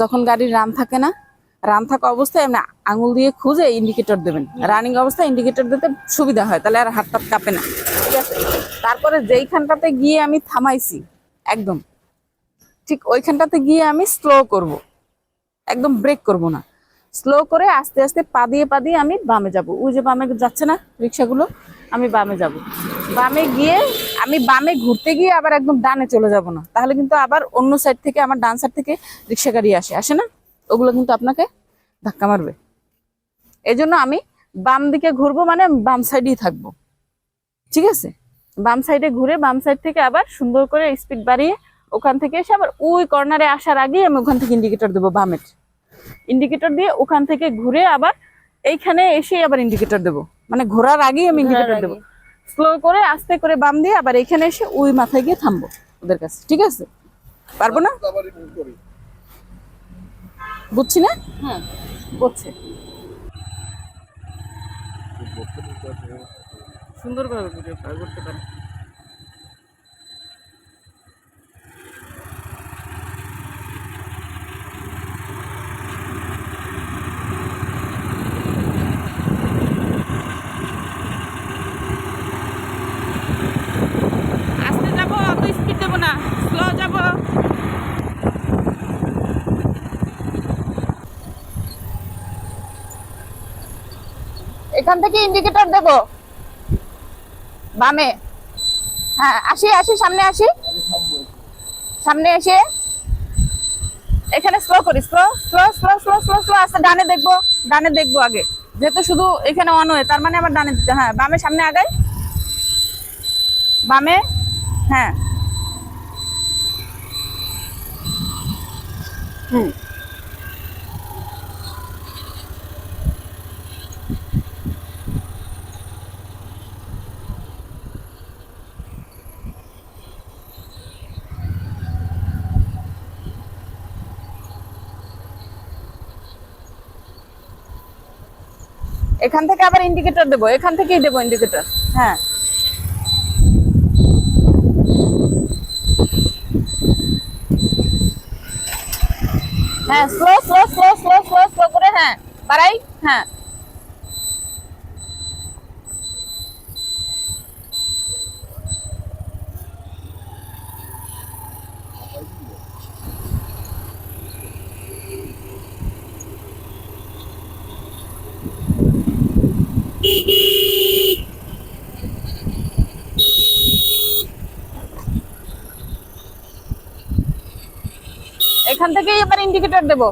যখন গাড়ির রান থাকে না রান থাকা অবস্থায় আপনি আঙুল দিয়ে খুঁজে ইন্ডিকেটর দেবেন। রানিং অবস্থায় ইন্ডিকেটর দিতে সুবিধা হয়, তাহলে আর হাত টাত কাঁপে না। ঠিক আছে? তারপরে যেইখানটাতে গিয়ে আমি থামাইছি, একদম, ঠিক ওইখানটাতে গিয়ে আমি স্লো করব। একদম ব্রেক করব না। স্লো করে আস্তে আস্তে পা দিয়ে পা দিয়ে আমি বামে যাব। ওই যে বামে যাচ্ছে না রিক্সাগুলো, আমি বামে যাব। বামে গিয়ে আমি বামে ঘুরতে গিয়ে আবার একদম ডানে চলে যাব না। তাহলে কিন্তু আবার অন্য সাইড থেকে আমার ডান সাইড থেকে রিক্সা গাড়ি আসে। আসে না? ওগুলো কিন্তু আপনাকে ধাক্কা মারবে। এই আমি বাম দিকে ঘুরবো মানে বাম সাইডেই থাকব। ঠিক আছে? বাম সাইডে ঘুরে বাম সাইড থেকে আবার সুন্দর করে স্পিড বাড়িয়ে ওখান থেকে এসে আবার ওই কর্নারে আসার আগেই আমি ওখান থেকে ইন্ডিকেটর দেবো বামের। ইন্ডিকেটর দিয়ে ওখান থেকে ঘুরে আবার এইখানে এসে আবার ইন্ডিকেটর দেবো। মানে ঘোরার আগেই আমি ইন্ডিকেটর দেবো। স্লো করে, আস্তে করে বাম দিয়ে আবার এখানে এসে ওই মাথায় গিয়ে থামবো ওদের কাছে, ঠিক আছে? পারব না? বুঝছি না? হ্যাঁ বুঝছে সুন্দরভাবে করে করতে পারে আস্তে যাব অত স্পিড দেবো না স্লো যাব এখান থেকে ইন্ডিকেটর দেব। বামে। হ্যাঁ আসি আসি, সামনে আসি। সামনে এসে। এখানে স্লো করি slow slow slow slow slow slow আস্তে ডানে দেখব ডানে দেখব আগে। যেহেতু শুধু এখানে অন হয়ে, তার মানে আমার ডানে দিতে হ্যাঁ বামে সামনে আগাই। বামে হ্যাঁ। হুম। এখান থেকে আবার ইন্ডিকেটর দেবো, এখান থেকেই দেবো ইন্ডিকেটর হ্যাঁ। হ্যাঁ slow slow slow slow slow slow করে হ্যাঁ বাড়াই হ্যাঁ। এখান থেকেই এবার ইন্ডিকেটর দেব।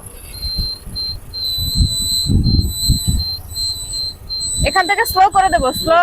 এখান থেকে স্লো করে দেবো স্লো